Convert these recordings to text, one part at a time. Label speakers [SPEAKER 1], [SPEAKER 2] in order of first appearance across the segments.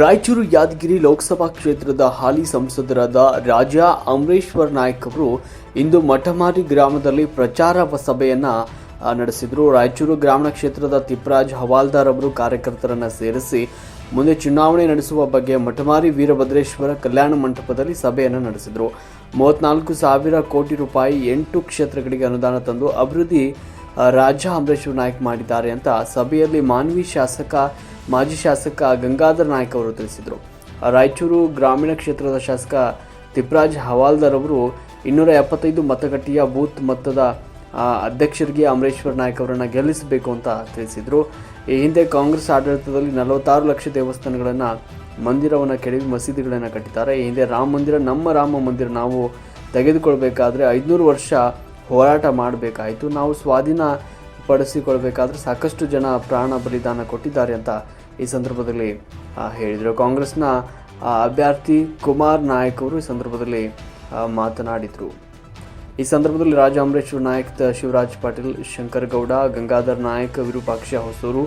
[SPEAKER 1] ರಾಯಚೂರು ಯಾದಗಿರಿ ಲೋಕಸಭಾ ಕ್ಷೇತ್ರದ ಹಾಲಿ ಸಂಸದರಾದ ರಾಜಾ ಅಮರೇಶ್ವರ್ ನಾಯ್ಕ್ ಅವರು ಇಂದು ಮಠಮಾರಿ ಗ್ರಾಮದಲ್ಲಿ ಪ್ರಚಾರ ಸಭೆಯನ್ನು ನಡೆಸಿದರು. ರಾಯಚೂರು ಗ್ರಾಮೀಣ ಕ್ಷೇತ್ರದ ತಿಪ್ಪರಾಜ್ ಹವಾಲ್ದಾರ್ ಅವರು ಕಾರ್ಯಕರ್ತರನ್ನು ಸೇರಿಸಿ ಮುಂದೆ ಚುನಾವಣೆ ನಡೆಸುವ ಬಗ್ಗೆ ಮಠಮಾರಿ ವೀರಭದ್ರೇಶ್ವರ ಕಲ್ಯಾಣ ಮಂಟಪದಲ್ಲಿ ಸಭೆಯನ್ನು ನಡೆಸಿದರು. ಮೂವತ್ನಾಲ್ಕು ಸಾವಿರ ಕೋಟಿ ರೂಪಾಯಿ ಎಂಟು ಕ್ಷೇತ್ರಗಳಿಗೆ ಅನುದಾನ ತಂದು ಅಭಿವೃದ್ಧಿ ರಾಜ ರಾಜಾ ಅಮರೇಶ್ವರ್ ನಾಯ್ಕ್ ಮಾಡಿದ್ದಾರೆ ಅಂತ ಸಭೆಯಲ್ಲಿ ಮಾನ್ವಿ ಶಾಸಕ ಮಾಜಿ ಶಾಸಕ ಗಂಗಾಧರ್ ನಾಯ್ಕ ಅವರು ತಿಳಿಸಿದರು. ರಾಯಚೂರು ಗ್ರಾಮೀಣ ಕ್ಷೇತ್ರದ ಶಾಸಕ ತಿಪ್ರಾಜ್ ಹವಾಲ್ದಾರ್ ಅವರು ಇನ್ನೂರ ಎಪ್ಪತ್ತೈದು ಮತಗಟ್ಟೆಯ ಬೂತ್ ಮತದ ಅಧ್ಯಕ್ಷರಿಗೆ ಅಮರೇಶ್ವರ್ ನಾಯ್ಕ ಅವರನ್ನು ಗೆಲ್ಲಿಸಬೇಕು ಅಂತ ತಿಳಿಸಿದರು. ಈ ಹಿಂದೆ ಕಾಂಗ್ರೆಸ್ ಆಡಳಿತದಲ್ಲಿ ನಲವತ್ತಾರು ಲಕ್ಷ ದೇವಸ್ಥಾನಗಳನ್ನು, ಮಂದಿರವನ್ನು ಕೆಡವಿ ಮಸೀದಿಗಳನ್ನು ಕಟ್ಟಿದ್ದಾರೆ. ಈ ಹಿಂದೆ ರಾಮ ಮಂದಿರ, ನಮ್ಮ ರಾಮ ಮಂದಿರ ನಾವು ತೆಗೆದುಕೊಳ್ಬೇಕಾದ್ರೆ ಐದುನೂರು ವರ್ಷ ಹೋರಾಟ ಮಾಡಬೇಕಾಯಿತು. ನಾವು ಸ್ವಾಧೀನ ಪಡಿಸಿಕೊಳ್ಬೇಕಾದ್ರೆ ಸಾಕಷ್ಟು ಜನ ಪ್ರಾಣ ಬಲಿದಾನ ಕೊಟ್ಟಿದ್ದಾರೆ ಅಂತ ಈ ಸಂದರ್ಭದಲ್ಲಿ ಹೇಳಿದರು. ಕಾಂಗ್ರೆಸ್ನ ಅಭ್ಯರ್ಥಿ ಕುಮಾರ್ ನಾಯಕ್ ಅವರು ಈ ಸಂದರ್ಭದಲ್ಲಿ ಮಾತನಾಡಿದರು. ಈ ಸಂದರ್ಭದಲ್ಲಿ ರಾಜ ಅಮರೇಶ್ವರ ನಾಯಕ್, ಶಿವರಾಜ್ ಪಾಟೀಲ್, ಶಂಕರ್ ಗೌಡ, ಗಂಗಾಧರ್ ನಾಯಕ್, ವಿರೂಪಾಕ್ಷ ಹೊಸೂರು,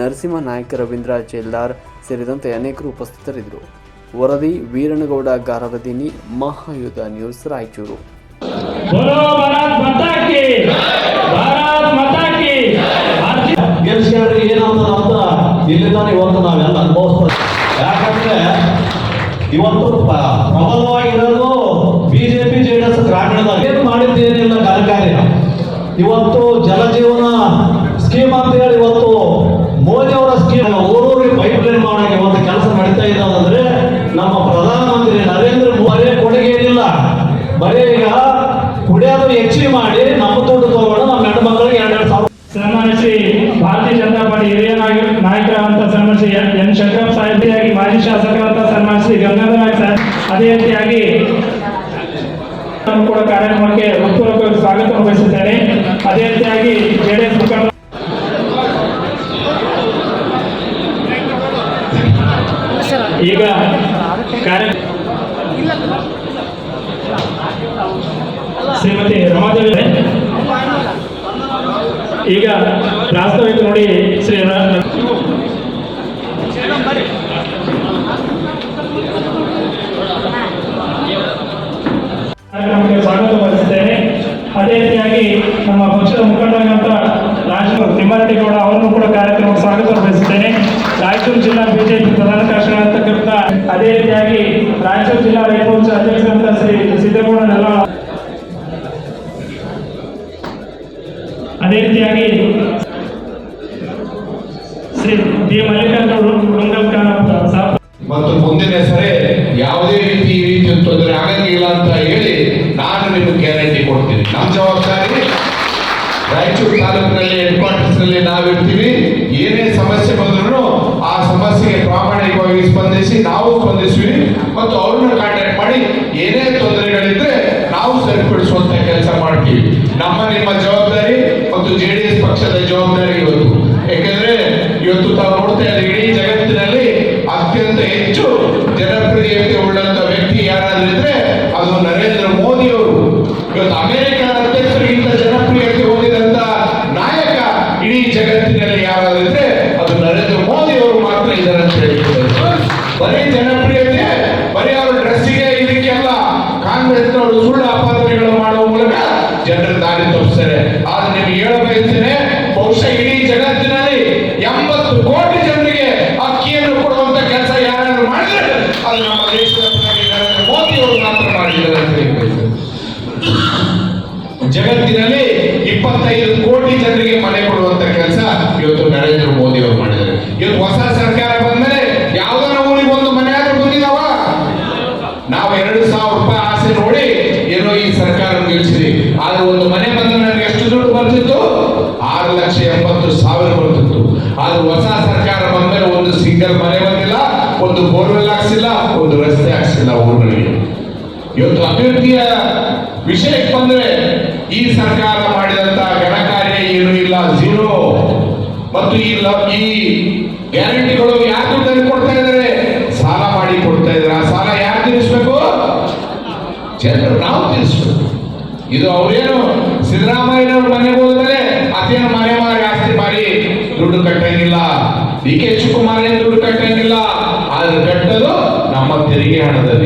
[SPEAKER 1] ನರಸಿಂಹ ನಾಯಕ್, ರವೀಂದ್ರ ಚೇಲ್ದಾರ್ ಸೇರಿದಂತೆ ಅನೇಕರು ಉಪಸ್ಥಿತರಿದ್ದರು. ವರದಿ ವೀರಣಗೌಡ ಗಾರವದಿನಿ, ಮಹಾಯುಧ ನ್ಯೂಸ್, ರಾಯಚೂರು.
[SPEAKER 2] ಇಲ್ಲಿಂದಾನೆ ಇವತ್ತು ನಾವೆಲ್ಲ ಅನುಭವಿಸ್ತಾರೆ ಯಾಕಂದ್ರೆ ಇವತ್ತು ಪ್ರಬಲವಾಗಿರೋದು ಬಿಜೆಪಿ, ಜೆಡಿಎಸ್ ಗ್ರಾಮೀಣದಾಗ ಏನು ಮಾಡಿದ್ದೇನಿಲ್ಲ ಕಾರ್ಯಕಾರಿ? ಇವತ್ತು ಜಲಜೀವನ ಸ್ಕೀಮ್ ಅಂತ ಹೇಳಿ ಇವತ್ತು ಮೋದಿ ಅವರ ಸ್ಕೀಮ್. ಊರೂರಿಗೆ ಪೈಪ್ ಲೈನ್ ಮಾಡಕ್ಕೆ ಒಂದು ಕೆಲಸ ನಡೀತಾ ಇದ್ದಾವಂದ್ರೆ ನಮ್ಮ ಪ್ರಧಾನಮಂತ್ರಿ ನರೇಂದ್ರ ಮೋದಿ ಕೊಡುಗೆ ಏನಿಲ್ಲ. ಬರೀ ಈಗ ಕುಡಿಯೋದು ಹೆಚ್ಚಿಗೆ ಮಾಡಿ ನಮ್ಮ ದುಡ್ಡು
[SPEAKER 3] ಎನ್ ಶಂಕರಪ್ಪ ಸಾಹೇಬಿಯಾಗಿ ಮಾಜಿ ಶಾಸಕರಂತ ಸನ್ಮಾನ್ಯ ಶ್ರೀ ಗಂಗಾಧರ ಸರ್ ಅದೇ ರೀತಿಯಾಗಿ ಕೂಡ ಕಾರ್ಯಕ್ರಮಕ್ಕೆ ಹೃತ್ಪೂರ್ವಕ ಸ್ವಾಗತ ಬಯಸಿದ್ದೇನೆ ಅದೇ ರೀತಿಯಾಗಿ ಜೆಡಿಎಸ್ ಮುಖಂಡ ಈಗ ಶ್ರೀಮತಿ ರಮಾದೇವಿ ಈಗ ಪ್ರಾಸ್ತಾವಿಕ ನೋಡಿ ಶ್ರೀ ಸ್ವಾಗತ ಬಯಸುತ್ತೇನೆ ಅದೇ ರೀತಿಯಾಗಿ ನಮ್ಮ ಪಕ್ಷದ ಮುಖಂಡರಾದಂಥ ರಾಜ ತಿಮ್ಮಾರೆಡ್ಡಿಗೌಡ ಅವರನ್ನು ಕೂಡ ಕಾರ್ಯಕ್ರಮಕ್ಕೆ ಸ್ವಾಗತ ಬಯಸುತ್ತೇನೆ ರಾಯಚೂರು ಜಿಲ್ಲಾ ಬಿಜೆಪಿ ಪ್ರಧಾನ ಕಾರ್ಯದರ್ಶಿಯಾಗಿರ್ತಕ್ಕಂಥ ಅದೇ ರೀತಿಯಾಗಿ ರಾಯಚೂರು ಜಿಲ್ಲಾ ರೈತ ಮೋರ್ಚಾ ಅಧ್ಯಕ್ಷರಾದಂಥ ಶ್ರೀ ಸಿದ್ದೇಗೌಡ ಅದೇ ರೀತಿಯಾಗಿ ಶ್ರೀ ಬಿ ಮಲ್ಲಿಕಾರ್ಜುನ
[SPEAKER 4] ಮತ್ತು ಮುಂದಿನ ಸರಿ ಯಾವುದೇ ರೀತಿ ಈ ರೀತಿ ತೊಂದರೆ ಆಗಂಗಿಲ್ಲ ಅಂತ ಹೇಳಿ ನಾನು ನಿಮಗೆ ಗ್ಯಾರಂಟಿ ಕೊಡ್ತೀನಿ. ನಮ್ಮ ಜವಾಬ್ದಾರಿ ರಾಯಚೂರು ತಾಲೂಕಿನಲ್ಲಿ ಹೆಡ್ ಕ್ವಾರ್ಟರ್ಸ್ನಲ್ಲಿ ನಾವಿರ್ತೀವಿ ಏನೇ ಸಮಸ್ಯೆ ಬಂದ್ರು ಆ ಸಮಸ್ಯೆಗೆ ಪ್ರಾಮಾಣಿಕವಾಗಿ ಸ್ಪಂದಿಸಿ ನಾವು ಸ್ಪಂದಿಸ್ತೀವಿ ಮತ್ತು ಅವ್ರನ್ನ ಕಾಂಟ್ಯಾಕ್ಟ್ ಮಾಡಿ ಏನೇ ತೊಂದರೆಗಳಿದ್ರೆ ನಾವು ಸರಿಪಡಿಸುವಂತ ಕೆಲಸ ಮಾಡ್ತೀವಿ. ನಮ್ಮ ನಿಮ್ಮ ಜವಾಬ್ದಾರಿ ಆದ್ರೆ ನಿಮ್ಗೆ ಹೇಳ ಬಹುಶಃ ಇಡೀ ಜಗತ್ತಿನಲ್ಲಿ ಎಂಬತ್ತು ಕೋಟಿ ಜನರಿಗೆ ಅಕ್ಕಿಯನ್ನು ಕೊಡುವಂತ ಕೆಲಸ ಯಾರಾದ್ರೂ ಮಾಡಿದ್ರೆ ಅದು ನಮ್ಮ ದೇಶದ ಪ್ರಧಾನಿ ನರೇಂದ್ರ ಮೋದಿ ಅವರು ಮಾತ್ರ ಮಾಡಿದ್ದಾರೆ ಅಂತ ಹೇಳಿ ಬಯಸ್ತೇನೆ. ಜಗತ್ತಿನಲ್ಲಿ ಇಪ್ಪತ್ತೈದು ಕೋಟಿ ಜನರಿಗೆ ಮನೆ ಕೊಡುವಂತ ಕೆಲಸ ಇವತ್ತು ನರೇಂದ್ರ ಮೋದಿ ಅವರು ಮಾಡಿದ್ದಾರೆ ಇವತ್ತು ಹೊಸ ಸರ್ಕಾರ ಬಂದರೆ ಯಾವ್ದಾರ ಊರಿಗೆ ಒಂದು ಮನೆ ಆದ್ರೂ ಬಂದಿದಾವ ನಾವು ಎರಡು ಸಾವಿರ ರೂಪಾಯಿ ಆಸೆ ನೋಡಿ ಏನೋ ಈ ಸರ್ಕಾರ ನಿಲ್ಲಿಸಿದ್ವಿ ಆದ್ರೆ ಒಂದು ಮನೆ ಬಂದ್ರೆ ನನಗೆ ಎಷ್ಟು ದುಡ್ಡು ಬರ್ತಿತ್ತು ಆರು ಲಕ್ಷ ಎಂಬತ್ತು ಸಾವಿರ ಬರ್ತಿತ್ತು ಆದ್ರೆ ಹೊಸ ಸರ್ಕಾರ ಬಂದ್ಮೇಲೆ ಒಂದು ಸಿಂಗಲ್ ಮನೆ ಬಂದಿಲ್ಲ ಒಂದು ಬೋರ್ವೆಲ್ ಹಾಕ್ಸಿಲ್ಲ, ಒಂದು ರಸ್ತೆ ಹಾಕ್ಸಿಲ್ಲ ಊರುಗಳಿಗೆ. ಇವತ್ತು ಅಭಿವೃದ್ಧಿಯ ವಿಷಯಕ್ಕೆ ಬಂದ್ರೆ ಈ ಸರ್ಕಾರ ಮಾಡಿದಂತ ಘನಕಾರ್ಯ ಏನು ಇಲ್ಲ ಝೀರೋ ಮತ್ತು ಈ ಈ ಗ್ಯಾರಂಟಿಗಳು ಯಾರು ದುಡ್ಡನ್ನು ಕೊಡ್ತಾ ಇದ್ದಾರೆ? ಸಾಲ ಮಾಡಿ ಕೊಡ್ತಾ ಇದ್ದಾರೆ. ಆ ಸಾಲ ಯಾರು ತೀರಿಸ್ಬೇಕು? ಜನರು, ನಾವು ತೀರಿಸ್ಬೇಕು. ಇದು ಅವರೇನು ಸಿದ್ದರಾಮಯ್ಯನವ್ರ ಮನೆಗೆ ಹೋದ್ಮೇಲೆ ಅದೇನು ಮನೆ ಮಾರಿ ಆಸ್ತಿ ಮಾರಿ ದುಡ್ಡು ಕಟ್ಟಂಗಿಲ್ಲ. ಡಿ ಕೆ ಶಿವಕುಮಾರ್ ಏನು ದುಡ್ಡು ಕಟ್ಟಂಗಿಲ್ಲ ಆ ಆದ್ರೆ